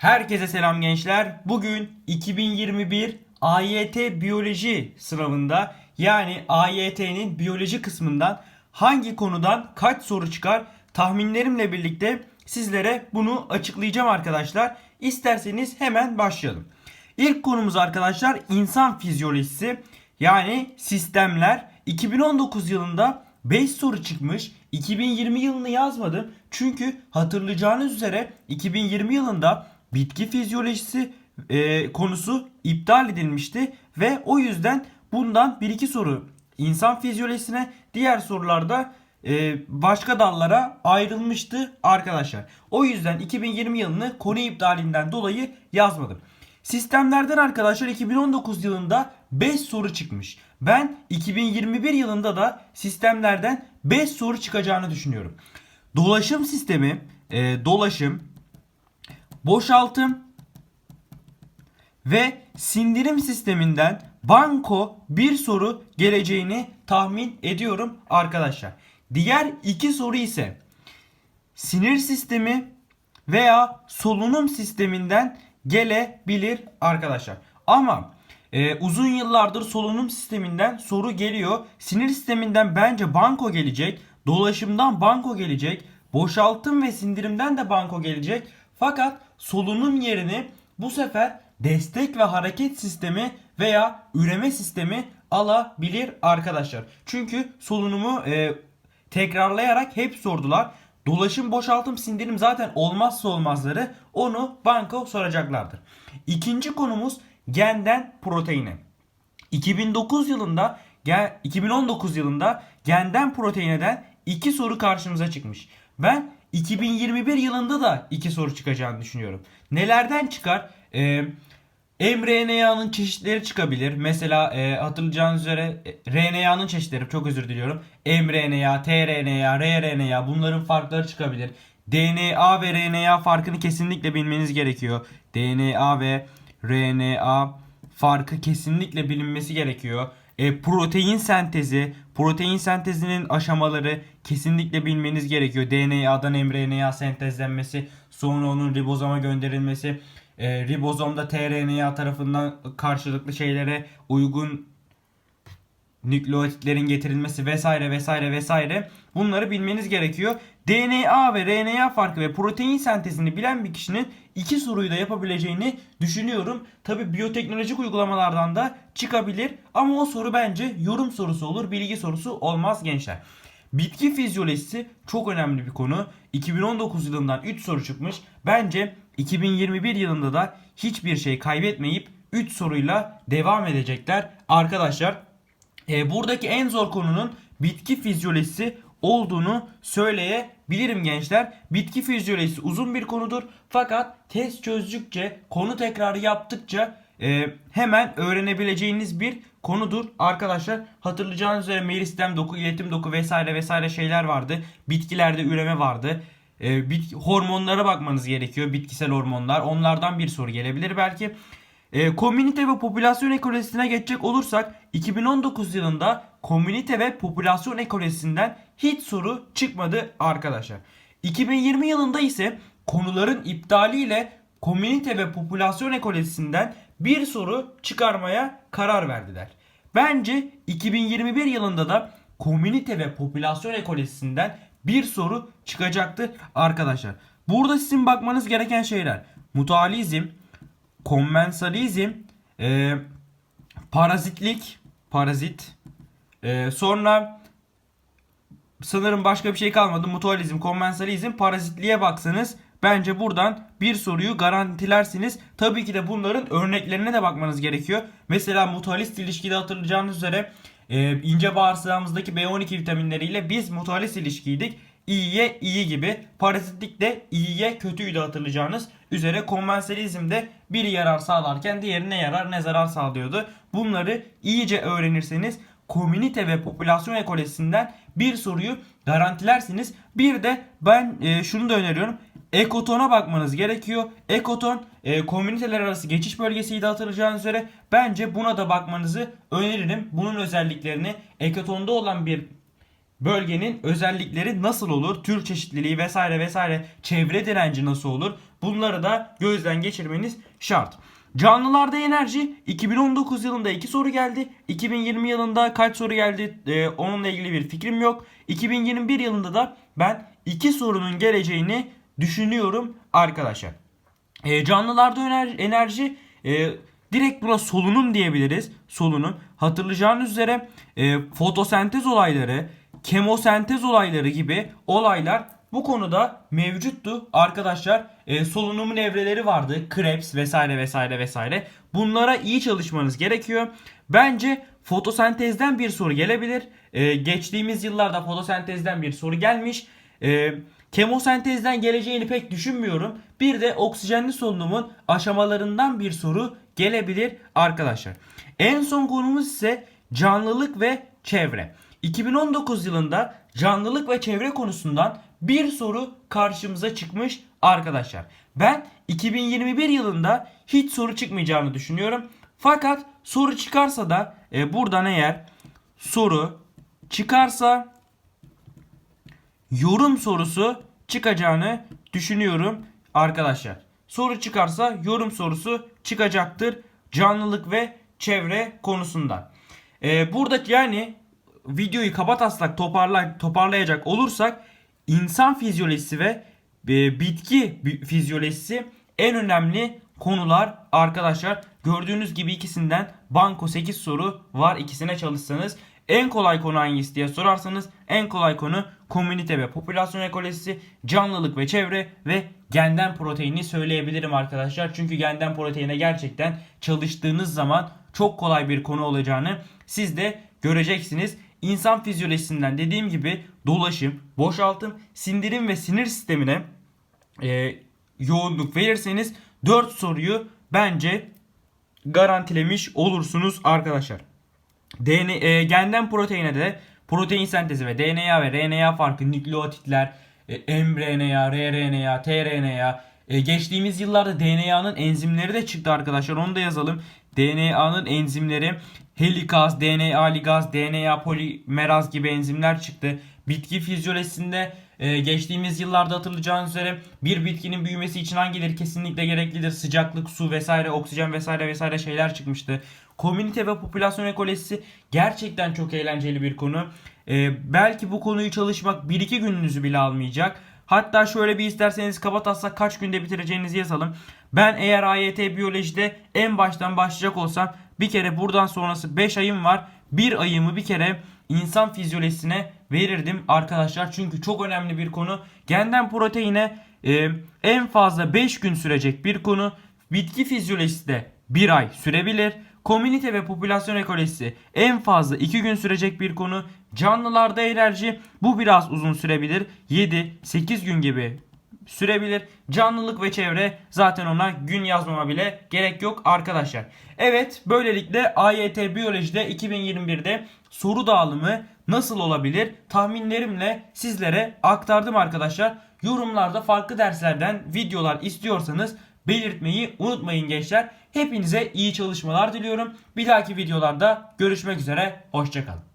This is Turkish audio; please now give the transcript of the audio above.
Herkese selam gençler. Bugün 2021 AYT biyoloji sınavında yani AYT'nin biyoloji kısmından hangi konudan kaç soru çıkar tahminlerimle birlikte sizlere bunu açıklayacağım arkadaşlar. İsterseniz hemen başlayalım. İlk konumuz arkadaşlar insan fizyolojisi yani sistemler. 2019 yılında 5 soru çıkmış. 2020 yılını yazmadım. Çünkü hatırlayacağınız üzere 2020 yılında bitki fizyolojisi e, konusu iptal edilmişti ve o yüzden bundan 1-2 soru insan fizyolojisine diğer sorularda e, başka dallara ayrılmıştı arkadaşlar. O yüzden 2020 yılını konu iptalinden dolayı yazmadım. Sistemlerden arkadaşlar 2019 yılında 5 soru çıkmış. Ben 2021 yılında da sistemlerden 5 soru çıkacağını düşünüyorum. Dolaşım sistemi, e, dolaşım, boşaltım ve sindirim sisteminden banko bir soru geleceğini tahmin ediyorum arkadaşlar. Diğer iki soru ise sinir sistemi veya solunum sisteminden gelebilir arkadaşlar. Ama e, uzun yıllardır solunum sisteminden soru geliyor. Sinir sisteminden bence banko gelecek. Dolaşımdan banko gelecek. Boşaltım ve sindirimden de banko gelecek. Fakat solunum yerini bu sefer destek ve hareket sistemi veya üreme sistemi alabilir arkadaşlar. Çünkü solunumu e, tekrarlayarak hep sordular. Dolaşım, boşaltım, sindirim zaten olmazsa olmazları onu banko soracaklardır. İkinci konumuz genden proteine. 2009 yılında gel 2019 yılında genden proteineden iki soru karşımıza çıkmış. Ben 2021 yılında da iki soru çıkacağını düşünüyorum. Nelerden çıkar? Ee, mRNA'nın çeşitleri çıkabilir. Mesela e, hatırlayacağınız üzere e, RNA'nın çeşitleri çok özür diliyorum. mRNA, tRNA, rRNA bunların farkları çıkabilir. DNA ve RNA farkını kesinlikle bilmeniz gerekiyor. DNA ve RNA farkı kesinlikle bilinmesi gerekiyor. E, protein sentezi, protein sentezinin aşamaları kesinlikle bilmeniz gerekiyor. DNA'dan mRNA sentezlenmesi, sonra onun ribozoma gönderilmesi, e, ribozomda tRNA tarafından karşılıklı şeylere uygun nükleotitlerin getirilmesi vesaire vesaire vesaire bunları bilmeniz gerekiyor. DNA ve RNA farkı ve protein sentezini bilen bir kişinin iki soruyu da yapabileceğini düşünüyorum. Tabi biyoteknolojik uygulamalardan da çıkabilir ama o soru bence yorum sorusu olur, bilgi sorusu olmaz gençler. Bitki fizyolojisi çok önemli bir konu. 2019 yılından 3 soru çıkmış. Bence 2021 yılında da hiçbir şey kaybetmeyip 3 soruyla devam edecekler. Arkadaşlar e, buradaki en zor konunun bitki fizyolojisi olduğunu söyleyebilirim gençler. Bitki fizyolojisi uzun bir konudur. Fakat test çözdükçe, konu tekrarı yaptıkça e, hemen öğrenebileceğiniz bir konudur. Arkadaşlar hatırlayacağınız üzere meristem doku, iletim doku vesaire vesaire şeyler vardı. Bitkilerde üreme vardı. E, bit, hormonlara bakmanız gerekiyor. Bitkisel hormonlar. Onlardan bir soru gelebilir belki. E, komünite ve popülasyon ekolojisine geçecek olursak 2019 yılında komünite ve popülasyon ekolojisinden hiç soru çıkmadı arkadaşlar. 2020 yılında ise konuların iptaliyle komünite ve popülasyon ekolojisinden bir soru çıkarmaya karar verdiler. Bence 2021 yılında da komünite ve popülasyon ekolojisinden bir soru çıkacaktır arkadaşlar. Burada sizin bakmanız gereken şeyler mutualizm, konvensalizm, e, parazitlik, parazit, e, sonra sanırım başka bir şey kalmadı. Mutualizm, konvensalizm, parazitliğe baksanız bence buradan bir soruyu garantilersiniz. Tabii ki de bunların örneklerine de bakmanız gerekiyor. Mesela mutualist ilişkide hatırlayacağınız üzere e, ince bağırsağımızdaki B12 vitaminleriyle biz mutualist ilişkiydik iyiye iyi gibi. Parazitlik de iyiye kötüydü hatırlayacağınız üzere. Konvansiyelizmde biri yarar sağlarken diğeri ne yarar ne zarar sağlıyordu. Bunları iyice öğrenirseniz komünite ve popülasyon ekolojisinden bir soruyu garantilersiniz. Bir de ben e, şunu da öneriyorum. Ekotona bakmanız gerekiyor. Ekoton e, komüniteler arası geçiş bölgesiydi hatırlayacağınız üzere. Bence buna da bakmanızı öneririm. Bunun özelliklerini ekotonda olan bir bölgenin özellikleri nasıl olur? Tür çeşitliliği vesaire vesaire çevre direnci nasıl olur? Bunları da gözden geçirmeniz şart. Canlılarda enerji 2019 yılında 2 soru geldi. 2020 yılında kaç soru geldi e, onunla ilgili bir fikrim yok. 2021 yılında da ben 2 sorunun geleceğini düşünüyorum arkadaşlar. E, canlılarda enerji, enerji e, direkt buna solunum diyebiliriz. Solunum. Hatırlayacağınız üzere e, fotosentez olayları, kemosentez olayları gibi olaylar bu konuda mevcuttu arkadaşlar. E, solunumun evreleri vardı. Krebs vesaire vesaire vesaire. Bunlara iyi çalışmanız gerekiyor. Bence fotosentezden bir soru gelebilir. E, geçtiğimiz yıllarda fotosentezden bir soru gelmiş. E, kemosentezden geleceğini pek düşünmüyorum. Bir de oksijenli solunumun aşamalarından bir soru gelebilir arkadaşlar. En son konumuz ise canlılık ve çevre. 2019 yılında canlılık ve çevre konusundan bir soru karşımıza çıkmış arkadaşlar. Ben 2021 yılında hiç soru çıkmayacağını düşünüyorum. Fakat soru çıkarsa da e, buradan eğer soru çıkarsa yorum sorusu çıkacağını düşünüyorum arkadaşlar. Soru çıkarsa yorum sorusu çıkacaktır canlılık ve çevre konusundan. Ee, burada yani videoyu kaba taslak toparlay toparlayacak olursak insan fizyolojisi ve e, bitki bi- fizyolojisi en önemli konular arkadaşlar. Gördüğünüz gibi ikisinden banko 8 soru var ikisine çalışsanız. En kolay konu hangisi diye sorarsanız en kolay konu komünite ve popülasyon ekolojisi, canlılık ve çevre ve genden proteini söyleyebilirim arkadaşlar. Çünkü genden proteine gerçekten çalıştığınız zaman çok kolay bir konu olacağını siz de göreceksiniz. İnsan fizyolojisinden dediğim gibi dolaşım, boşaltım, sindirim ve sinir sistemine e, yoğunluk verirseniz 4 soruyu bence garantilemiş olursunuz arkadaşlar. DNA, e, genden proteine de protein sentezi ve DNA ve RNA farkı, nükleotitler, e, mRNA, rRNA, tRNA. E, geçtiğimiz yıllarda DNA'nın enzimleri de çıktı arkadaşlar. Onu da yazalım. DNA'nın enzimleri helikaz, DNA ligaz, DNA polimeraz gibi enzimler çıktı. Bitki fizyolojisinde e, geçtiğimiz yıllarda hatırlayacağınız üzere bir bitkinin büyümesi için hangileri kesinlikle gereklidir? Sıcaklık, su vesaire, oksijen vesaire vesaire şeyler çıkmıştı. Komünite ve popülasyon ekolojisi gerçekten çok eğlenceli bir konu. E, belki bu konuyu çalışmak 1-2 gününüzü bile almayacak. Hatta şöyle bir isterseniz kabataslak kaç günde bitireceğinizi yazalım. Ben eğer AYT biyolojide en baştan başlayacak olsam bir kere buradan sonrası 5 ayım var. Bir ayımı bir kere insan fizyolojisine verirdim arkadaşlar. Çünkü çok önemli bir konu. Genden proteine e, en fazla 5 gün sürecek bir konu. Bitki fizyolojisi de 1 ay sürebilir. Komünite ve popülasyon ekolojisi en fazla 2 gün sürecek bir konu. Canlılarda enerji bu biraz uzun sürebilir. 7-8 gün gibi sürebilir. Canlılık ve çevre zaten ona gün yazmama bile gerek yok arkadaşlar. Evet böylelikle AYT biyolojide 2021'de soru dağılımı nasıl olabilir tahminlerimle sizlere aktardım arkadaşlar. Yorumlarda farklı derslerden videolar istiyorsanız belirtmeyi unutmayın gençler. Hepinize iyi çalışmalar diliyorum. Bir dahaki videolarda görüşmek üzere. Hoşçakalın.